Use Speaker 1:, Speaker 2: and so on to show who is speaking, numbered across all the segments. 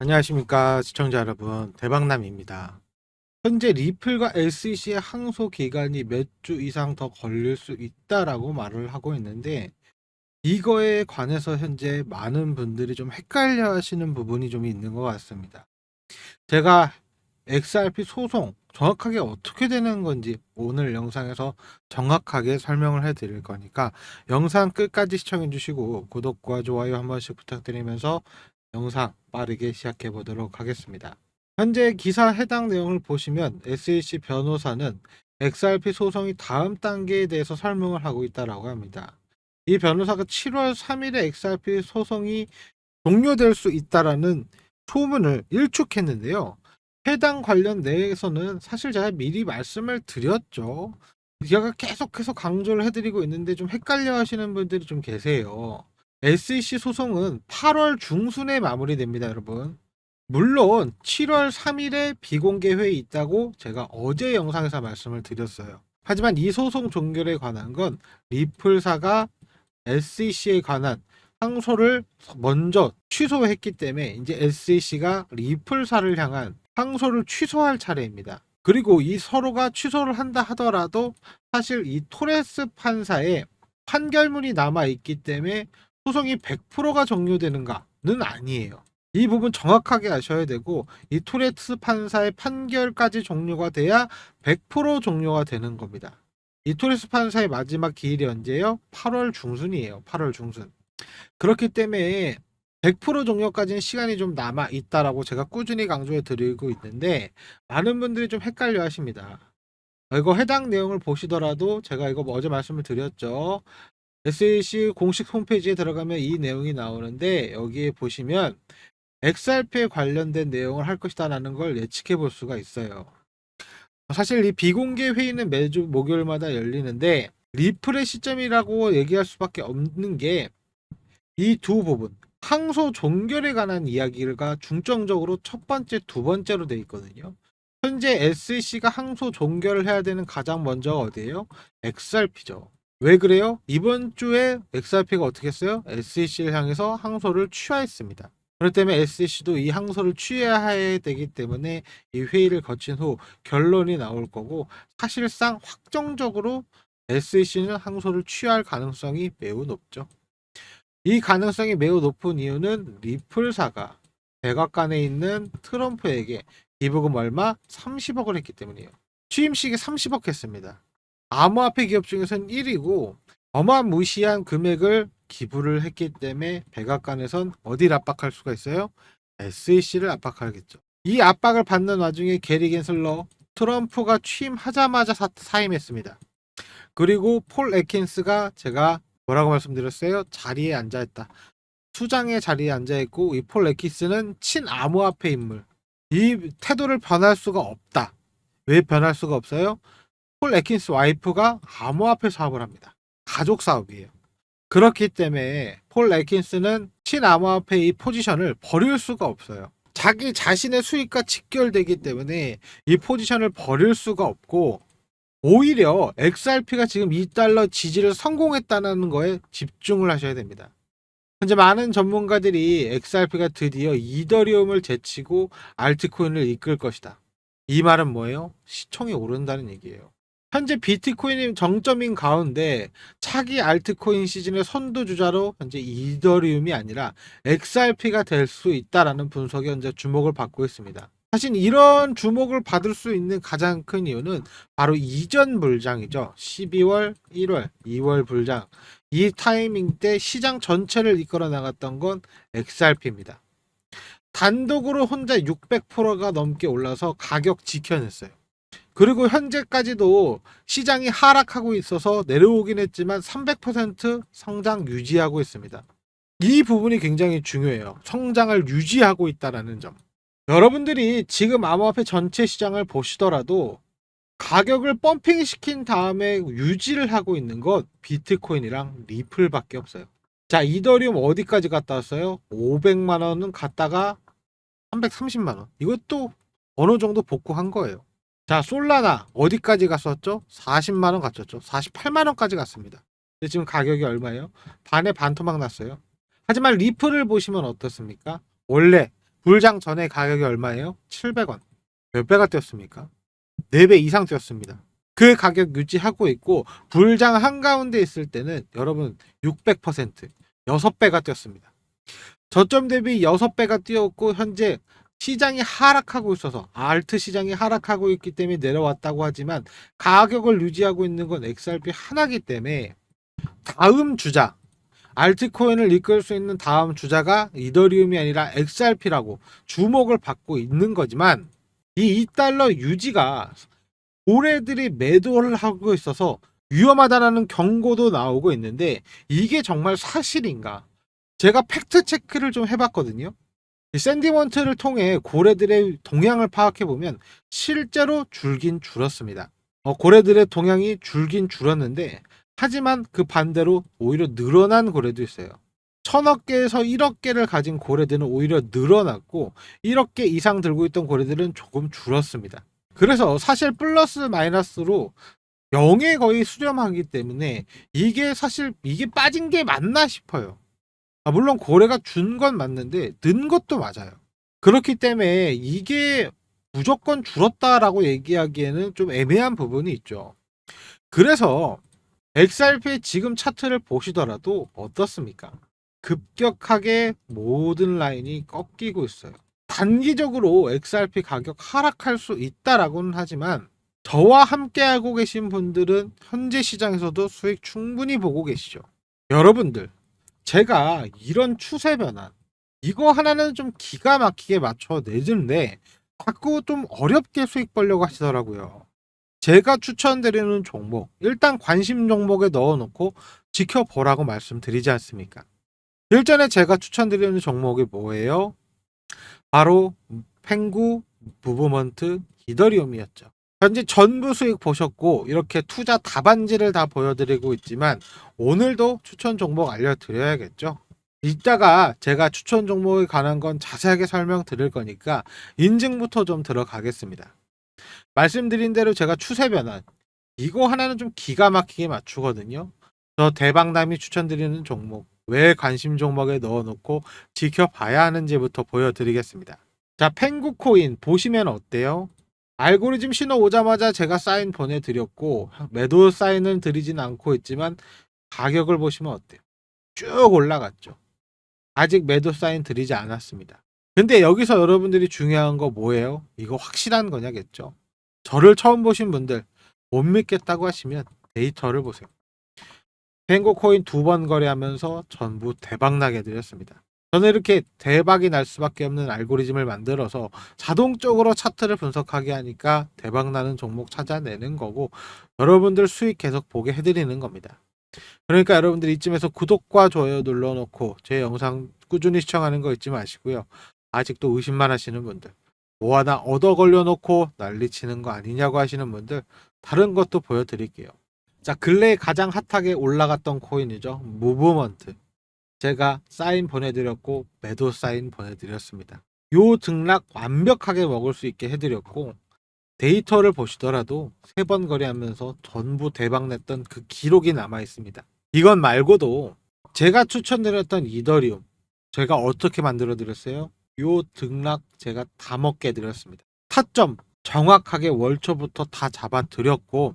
Speaker 1: 안녕하십니까 시청자 여러분 대박남입니다. 현재 리플과 LCC의 항소 기간이 몇 주 이상 더 걸릴 수 있다라고 말을 하고 있는데 이거에 관해서 현재 많은 분들이 좀 헷갈려 하시는 부분이 좀 있는 것 같습니다. 제가 XRP 소송 정확하게 어떻게 되는 건지 오늘 영상에서 정확하게 설명을 해 드릴 거니까 영상 끝까지 시청해 주시고 구독과 좋아요 한 번씩 부탁드리면서 영상 빠르게 시작해 보도록 하겠습니다. 현재 기사 해당 내용을 보시면 SEC 변호사는 XRP 소송이 다음 단계에 대해서 설명을 하고 있다라고 합니다. 이 변호사가 7월 3일에 XRP 소송이 종료될 수 있다라는 소문을 일축했는데요. 해당 관련 내에서는 사실 제가 미리 말씀을 드렸죠. 제가 계속해서 강조를 해드리고 있는데 좀 헷갈려 하시는 분들이 좀 계세요. SEC 소송은 8월 중순에 마무리됩니다, 여러분. 물론 7월 3일에 비공개 회의 있다고 제가 어제 영상에서 말씀을 드렸어요. 하지만 이 소송 종결에 관한 건 리플사가 SEC에 관한 항소를 먼저 취소했기 때문에 이제 SEC가 리플사를 향한 항소를 취소할 차례입니다. 그리고 이 서로가 취소를 한다 하더라도 사실 이 토레스 판사의 판결문이 남아 있기 때문에 소송이 100%가 종료되는가는 아니에요. 이 부분 정확하게 아셔야 되고 이 토레스 판사의 판결까지 종료가 돼야 100% 종료가 되는 겁니다. 이 토레스 판사의 마지막 기일이 언제예요? 8월 중순이에요. 8월 중순. 그렇기 때문에 100% 종료까지는 시간이 좀 남아 있다라고 제가 꾸준히 강조해 드리고 있는데 많은 분들이 좀 헷갈려 하십니다. 이거 해당 내용을 보시더라도 제가 이거 어제 말씀을 드렸죠. SAC 공식 홈페이지에 들어가면 이 내용이 나오는데 여기에 보시면 XRP에 관련된 내용을 할 것이다 라는 걸 예측해 볼 수가 있어요. 사실 이 비공개 회의는 매주 목요일마다 열리는데 리플의 시점이라고 얘기할 수밖에 없는 게 이 두 부분 항소 종결에 관한 이야기가 중점적으로 첫 번째, 두 번째로 돼 있거든요. 현재 SEC가 항소 종결을 해야 되는 가장 먼저 어디예요? XRP죠. 왜 그래요? 이번 주에 XRP가 어떻게 했어요? SEC를 향해서 항소를 취하했습니다. 그렇기 때문에 SEC도 이 항소를 취해야 되기 때문에 이 회의를 거친 후 결론이 나올 거고 사실상 확정적으로 SEC는 항소를 취할 가능성이 매우 높죠. 이 가능성이 매우 높은 이유는 리플사가 백악관에 있는 트럼프에게 기부금 얼마? 30억을 했기 때문이에요. 취임식에 30억 했습니다. 암호화폐 기업 중에선 1위고 어마무시한 금액을 기부를 했기 때문에 백악관에선 어디를 압박할 수가 있어요? SEC를 압박하겠죠. 이 압박을 받는 와중에 게리 겐슬러 트럼프가 취임하자마자 사, 사임했습니다. 그리고 폴 에킨스가 제가 뭐라고 말씀드렸어요? 자리에 앉아 있다. 수장의 자리에 앉아 있고 이 폴 에킨스는 친암호화폐 인물. 이 태도를 변할 수가 없다. 왜 변할 수가 없어요? 폴 에킨스 와이프가 암호화폐 사업을 합니다. 가족 사업이에요. 그렇기 때문에 폴 에킨스는 친암호화폐 이 포지션을 버릴 수가 없어요. 자기 자신의 수익과 직결되기 때문에 이 포지션을 버릴 수가 없고 오히려 XRP가 지금 2달러 지지를 성공했다는 거에 집중을 하셔야 됩니다. 현재 많은 전문가들이 XRP가 드디어 이더리움을 제치고 알트코인을 이끌 것이다. 이 말은 뭐예요? 시총이 오른다는 얘기예요. 현재 비트코인이 정점인 가운데 차기 알트코인 시즌의 선두주자로 현재 이더리움이 아니라 XRP가 될 수 있다라는 분석이 현재 주목을 받고 있습니다. 사실 이런 주목을 받을 수 있는 가장 큰 이유는 바로 이전 불장이죠. 12월, 1월, 2월 불장. 이 타이밍 때 시장 전체를 이끌어 나갔던 건 XRP입니다. 단독으로 혼자 600%가 넘게 올라서 가격 지켜냈어요. 그리고 현재까지도 시장이 하락하고 있어서 내려오긴 했지만 300% 성장 유지하고 있습니다. 이 부분이 굉장히 중요해요. 성장을 유지하고 있다라는 점. 여러분들이 지금 암호화폐 전체 시장을 보시더라도 가격을 펌핑 시킨 다음에 유지를 하고 있는 것 비트코인이랑 리플밖에 없어요. 자, 이더리움 어디까지 갔다 왔어요? 500만 원은 갔다가 330만 원. 이것도 어느 정도 복구한 거예요. 자, 솔라나 어디까지 갔었죠? 40만 원 갔었죠. 48만 원까지 갔습니다. 근데 지금 가격이 얼마예요? 반에 반토막 났어요. 하지만 리플을 보시면 어떻습니까? 원래 불장 전에 가격이 얼마예요? 700원. 몇 배가 뛰었습니까? 4배 이상 뛰었습니다. 그 가격 유지하고 있고 불장 한가운데 있을 때는 여러분 600% 6배가 뛰었습니다. 저점 대비 6배가 뛰었고 현재 시장이 하락하고 있어서 알트 시장이 하락하고 있기 때문에 내려왔다고 하지만 가격을 유지하고 있는 건 XRP 하나기 때문에 다음 주자 알트코인을 이끌 수 있는 다음 주자가 이더리움이 아니라 XRP라고 주목을 받고 있는 거지만 이 2달러 유지가 고래들이 매도를 하고 있어서 위험하다라는 경고도 나오고 있는데 이게 정말 사실인가? 제가 팩트 체크를 좀 해봤거든요. 이 샌디먼트를 통해 고래들의 동향을 파악해 보면 실제로 줄긴 줄었습니다. 어, 고래들의 동향이 줄긴 줄었는데 하지만 그 반대로 오히려 늘어난 고래도 있어요. 천억 개에서 1억 개를 가진 고래들은 오히려 늘어났고 1억 개 이상 들고 있던 고래들은 조금 줄었습니다. 그래서 사실 플러스 마이너스로 0에 거의 수렴하기 때문에 이게 사실 이게 빠진 게 맞나 싶어요. 아, 물론 고래가 준 건 맞는데 는 것도 맞아요. 그렇기 때문에 이게 무조건 줄었다라고 얘기하기에는 좀 애매한 부분이 있죠. 그래서 XRP의 지금 차트를 보시더라도 어떻습니까? 급격하게 모든 라인이 꺾이고 있어요. 단기적으로 XRP 가격 하락할 수 있다라고는 하지만 저와 함께 하고 계신 분들은 현재 시장에서도 수익 충분히 보고 계시죠. 여러분들, 제가 이런 추세 변화, 이거 하나는 좀 기가 막히게 맞춰 내는데 자꾸 좀 어렵게 수익 벌려고 하시더라고요. 제가 추천드리는 종목, 일단 관심 종목에 넣어놓고 지켜보라고 말씀드리지 않습니까? 일전에 제가 추천드리는 종목이 뭐예요? 바로 펭구, 무브먼트, 이더리움이었죠. 현재 전부 수익 보셨고 이렇게 투자 답안지를 다 보여드리고 있지만 오늘도 추천 종목 알려드려야겠죠. 이따가 제가 추천 종목에 관한 건 자세하게 설명드릴 거니까 인증부터 좀 들어가겠습니다. 말씀드린 대로 제가 추세 변환 이거 하나는 좀 기가 막히게 맞추거든요. 저 대박남이 추천드리는 종목 왜 관심 종목에 넣어놓고 지켜봐야 하는지부터 보여드리겠습니다. 자, 펭구코인 보시면 어때요? 알고리즘 신호 오자마자 제가 사인 보내드렸고 매도 사인은 드리진 않고 있지만 가격을 보시면 어때요? 쭉 올라갔죠. 아직 매도 사인 드리지 않았습니다. 근데 여기서 여러분들이 중요한 거 뭐예요? 이거 확실한 거냐겠죠. 저를 처음 보신 분들 못 믿겠다고 하시면 데이터를 보세요. 펭고코인 두 번 거래하면서 전부 대박나게 드렸습니다. 저는 이렇게 대박이 날 수밖에 없는 알고리즘을 만들어서 자동적으로 차트를 분석하게 하니까 대박 나는 종목 찾아내는 거고 여러분들 수익 계속 보게 해드리는 겁니다. 그러니까 여러분들 이쯤에서 구독과 좋아요 눌러놓고 제 영상 꾸준히 시청하는 거 잊지 마시고요. 아직도 의심만 하시는 분들 뭐 하나 얻어 걸려놓고 난리치는 거 아니냐고 하시는 분들 다른 것도 보여드릴게요. 자 근래에 가장 핫하게 올라갔던 코인이죠. 무브먼트. 제가 사인 보내드렸고 매도 사인 보내드렸습니다. 요 등락 완벽하게 먹을 수 있게 해드렸고 데이터를 보시더라도 세 번 거래하면서 전부 대박 냈던 그 기록이 남아 있습니다. 이건 말고도 제가 추천드렸던 이더리움 제가 어떻게 만들어 드렸어요? 요 등락 제가 다 먹게 드렸습니다. 타점 정확하게 월초부터 다 잡아 드렸고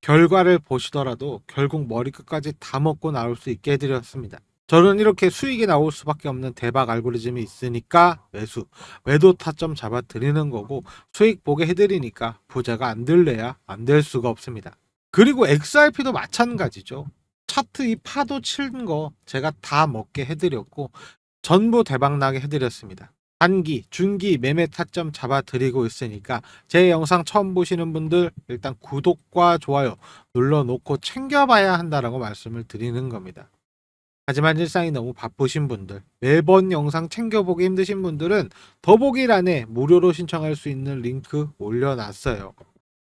Speaker 1: 결과를 보시더라도 결국 머리끝까지 다 먹고 나올 수 있게 해드렸습니다. 저는 이렇게 수익이 나올 수밖에 없는 대박 알고리즘이 있으니까 매수, 매도 타점 잡아 드리는 거고 수익 보게 해드리니까 부자가 안 들래야 안 될 수가 없습니다. 그리고 XRP도 마찬가지죠. 차트 이 파도 치는 거 제가 다 먹게 해드렸고 전부 대박나게 해드렸습니다. 단기, 중기 매매 타점 잡아 드리고 있으니까 제 영상 처음 보시는 분들 일단 구독과 좋아요 눌러놓고 챙겨봐야 한다라고 말씀을 드리는 겁니다. 하지만 일상이 너무 바쁘신 분들, 매번 영상 챙겨보기 힘드신 분들은 더보기란에 무료로 신청할 수 있는 링크 올려놨어요.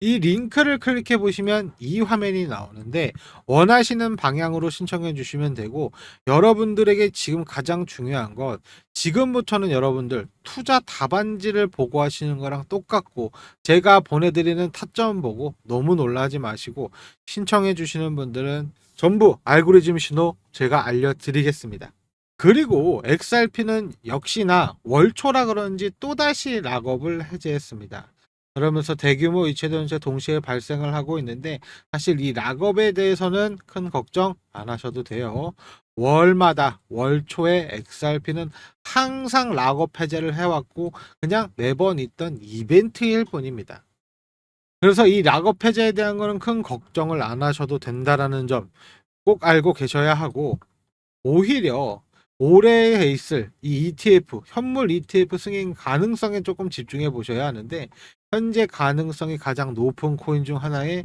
Speaker 1: 이 링크를 클릭해 보시면 이 화면이 나오는데 원하시는 방향으로 신청해 주시면 되고 여러분들에게 지금 가장 중요한 건 지금부터는 여러분들 투자 답안지를 보고 하시는 거랑 똑같고 제가 보내드리는 타점 보고 너무 놀라지 마시고 신청해 주시는 분들은 전부 알고리즘 신호 제가 알려드리겠습니다. 그리고 XRP는 역시나 월초라 그런지 또다시 락업을 해제했습니다. 그러면서 대규모 현재 동시에 발생을 하고 있는데 사실 이 락업에 대해서는 큰 걱정 안 하셔도 돼요. 월마다 월초에 XRP는 항상 락업 해제를 해왔고 그냥 매번 있던 이벤트일 뿐입니다. 그래서 이 락업 해제에 대한 거는 큰 걱정을 안 하셔도 된다라는 점 꼭 알고 계셔야 하고 오히려 올해에 있을 이 ETF 현물 ETF 승인 가능성에 조금 집중해 보셔야 하는데 현재 가능성이 가장 높은 코인 중 하나에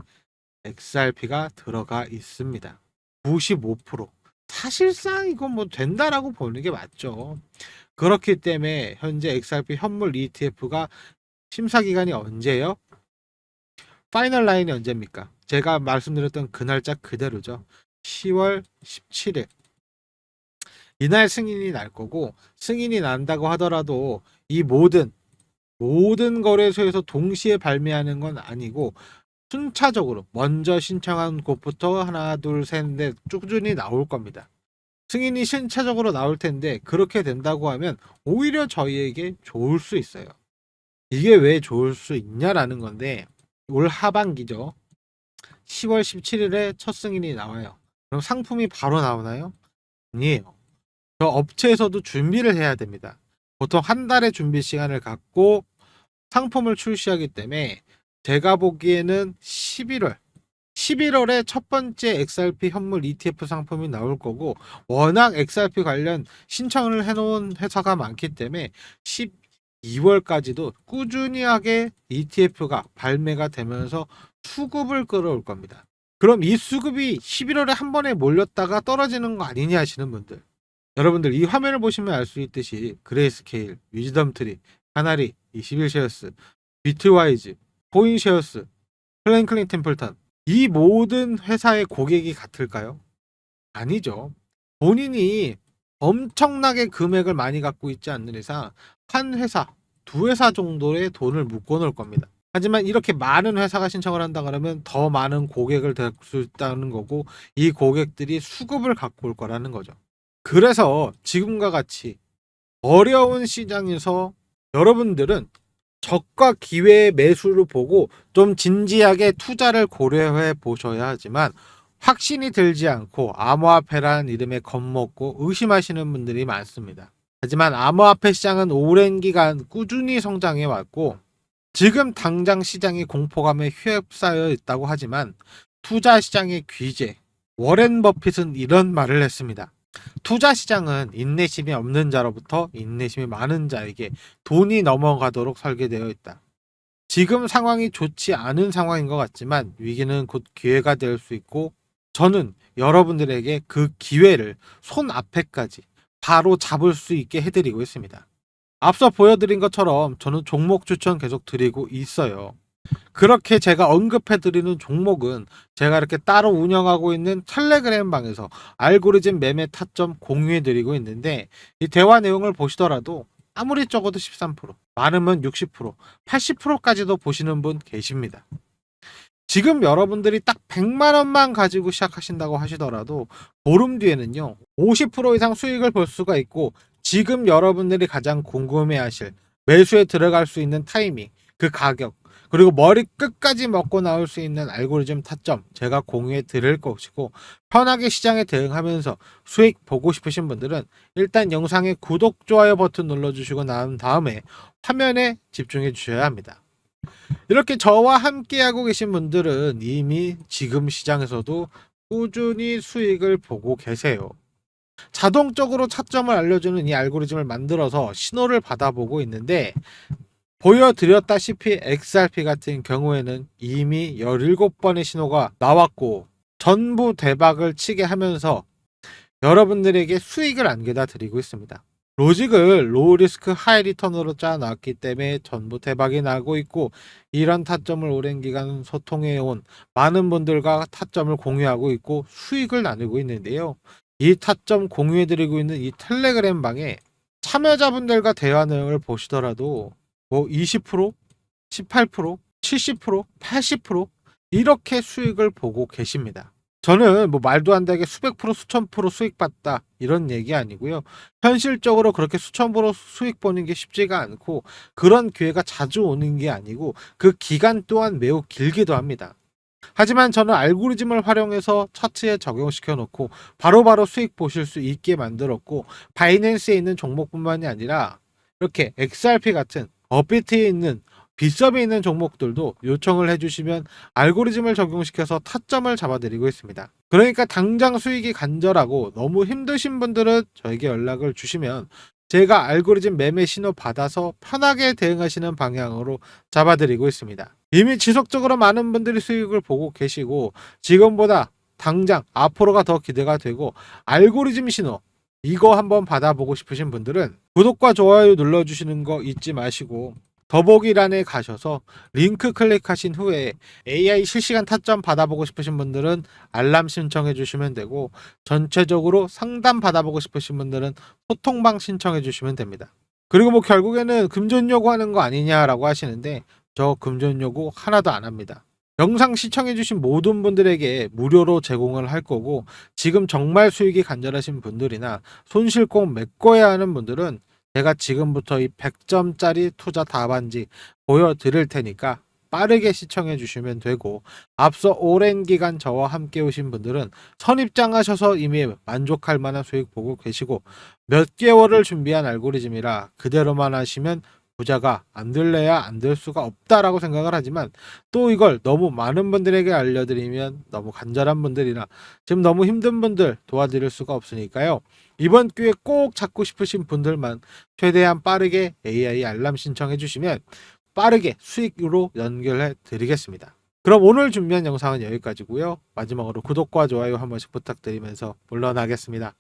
Speaker 1: XRP가 들어가 있습니다. 95% 사실상 이건 뭐 된다라고 보는 게 맞죠. 그렇기 때문에 현재 XRP 현물 ETF가 심사 기간이 언제예요? 파이널 라인이 언제입니까? 제가 말씀드렸던 그 날짜 그대로죠. 10월 17일. 이날 승인이 날 거고 승인이 난다고 하더라도 이 모든 모든 거래소에서 동시에 발매하는 건 아니고 순차적으로 먼저 신청한 곳부터 하나 둘셋넷 꾸준히 나올 겁니다. 승인이 순차적으로 나올 텐데 그렇게 된다고 하면 오히려 저희에게 좋을 수 있어요. 이게 왜 좋을 수 있냐라는 건데 올 하반기죠. 10월 17일에 첫 승인이 나와요. 그럼 상품이 바로 나오나요? 아니에요. 저 업체에서도 준비를 해야 됩니다. 보통 한 달의 준비 시간을 갖고 상품을 출시하기 때문에 제가 보기에는 11월 11월에 첫 번째 XRP 현물 ETF 상품이 나올 거고 워낙 XRP 관련 신청을 해놓은 회사가 많기 때문에 12월까지도 꾸준히 하게 ETF가 발매가 되면서 수급을 끌어올 겁니다. 그럼 이 수급이 11월에 한 번에 몰렸다가 떨어지는 거 아니냐 하시는 분들 여러분들 이 화면을 보시면 알 수 있듯이 그레이스케일, 위즈덤트리, 하나리, 21쉐어스, 비트와이즈, 코인쉐어스, 플랭클린 템플턴 이 모든 회사의 고객이 같을까요? 아니죠. 본인이 엄청나게 금액을 많이 갖고 있지 않는 이상 한 회사, 두 회사 정도의 돈을 묶어 놓을 겁니다. 하지만 이렇게 많은 회사가 신청을 한다 그러면 더 많은 고객을 될 수 있다는 거고 이 고객들이 수급을 갖고 올 거라는 거죠. 그래서 지금과 같이 어려운 시장에서 여러분들은 적과 기회의 매수를 보고 좀 진지하게 투자를 고려해 보셔야 하지만 확신이 들지 않고 암호화폐라는 이름에 겁먹고 의심하시는 분들이 많습니다. 하지만 암호화폐 시장은 오랜 기간 꾸준히 성장해 왔고 지금 당장 시장이 공포감에 휩싸여 있다고 하지만 투자 시장의 귀재 워렌 버핏은 이런 말을 했습니다. 투자 시장은 인내심이 없는 자로부터 인내심이 많은 자에게 돈이 넘어가도록 설계되어 있다. 지금 상황이 좋지 않은 상황인 것 같지만 위기는 곧 기회가 될 수 있고 저는 여러분들에게 그 기회를 손 앞에까지 바로 잡을 수 있게 해드리고 있습니다. 앞서 보여드린 것처럼 저는 종목 추천 계속 드리고 있어요. 그렇게 제가 언급해드리는 종목은 제가 이렇게 따로 운영하고 있는 텔레그램 방에서 알고리즘 매매 타점 공유해드리고 있는데 이 대화 내용을 보시더라도 아무리 적어도 13%, 많으면 60%, 80%까지도 보시는 분 계십니다. 지금 여러분들이 딱 100만 원만 가지고 시작하신다고 하시더라도 보름 뒤에는요 50% 이상 수익을 볼 수가 있고 지금 여러분들이 가장 궁금해하실 매수에 들어갈 수 있는 타이밍, 그 가격, 그리고 머리 끝까지 먹고 나올 수 있는 알고리즘 타점 제가 공유해 드릴 것이고 편하게 시장에 대응하면서 수익 보고 싶으신 분들은 일단 영상에 구독, 좋아요 버튼 눌러주시고 난 다음에 화면에 집중해 주셔야 합니다. 이렇게 저와 함께 하고 계신 분들은 이미 지금 시장에서도 꾸준히 수익을 보고 계세요. 자동적으로 차점을 알려주는 이 알고리즘을 만들어서 신호를 받아보고 있는데 보여드렸다시피 XRP 같은 경우에는 이미 17번의 신호가 나왔고 전부 대박을 치게 하면서 여러분들에게 수익을 안겨다 드리고 있습니다. 로직을 로우 리스크 하이 리턴으로 짜놨기 때문에 전부 대박이 나고 있고 이런 타점을 오랜 기간 소통해 온 많은 분들과 타점을 공유하고 있고 수익을 나누고 있는데요. 이 타점 공유해 드리고 있는 이 텔레그램 방에 참여자분들과 대화 내용을 보시더라도 뭐 20%, 18%, 70%, 80% 이렇게 수익을 보고 계십니다. 저는 뭐 말도 안 되게 수백 프로 수천 프로 수익 봤다 이런 얘기 아니고요. 현실적으로 그렇게 수천 프로 수익 보는 게 쉽지가 않고 그런 기회가 자주 오는 게 아니고 그 기간 또한 매우 길기도 합니다. 하지만 저는 알고리즘을 활용해서 차트에 적용시켜 놓고 바로바로 수익 보실 수 있게 만들었고 바이낸스에 있는 종목뿐만이 아니라 이렇게 XRP 같은 업비트에 있는 빗썸에 있는 종목들도 요청을 해주시면 알고리즘을 적용시켜서 타점을 잡아드리고 있습니다. 그러니까 당장 수익이 간절하고 너무 힘드신 분들은 저에게 연락을 주시면 제가 알고리즘 매매 신호 받아서 편하게 대응하시는 방향으로 잡아드리고 있습니다. 이미 지속적으로 많은 분들이 수익을 보고 계시고 지금보다 당장 앞으로가 더 기대가 되고 알고리즘 신호 이거 한번 받아보고 싶으신 분들은 구독과 좋아요 눌러주시는 거 잊지 마시고 더보기란에 가셔서 링크 클릭하신 후에 AI 실시간 타점 받아보고 싶으신 분들은 알람 신청해 주시면 되고 전체적으로 상담 받아보고 싶으신 분들은 소통방 신청해 주시면 됩니다. 그리고 뭐 결국에는 금전 요구하는 거 아니냐라고 하시는데 저 금전 요구 하나도 안 합니다. 영상 시청해주신 모든 분들에게 무료로 제공을 할 거고 지금 정말 수익이 간절하신 분들이나 손실 꼭 메꿔야 하는 분들은 제가 지금부터 이 100점짜리 투자 답안지 보여드릴 테니까 빠르게 시청해 주시면 되고 앞서 오랜 기간 저와 함께 오신 분들은 선입장하셔서 이미 만족할 만한 수익 보고 계시고 몇 개월을 준비한 알고리즘이라 그대로만 하시면 부자가 안 될래야 안 될 수가 없다라고 생각을 하지만 또 이걸 너무 많은 분들에게 알려드리면 너무 간절한 분들이나 지금 너무 힘든 분들 도와드릴 수가 없으니까요. 이번 기회에 꼭 잡고 싶으신 분들만 최대한 빠르게 AI 알람 신청해 주시면 빠르게 수익으로 연결해 드리겠습니다. 그럼 오늘 준비한 영상은 여기까지고요. 마지막으로 구독과 좋아요 한 번씩 부탁드리면서 물러나겠습니다.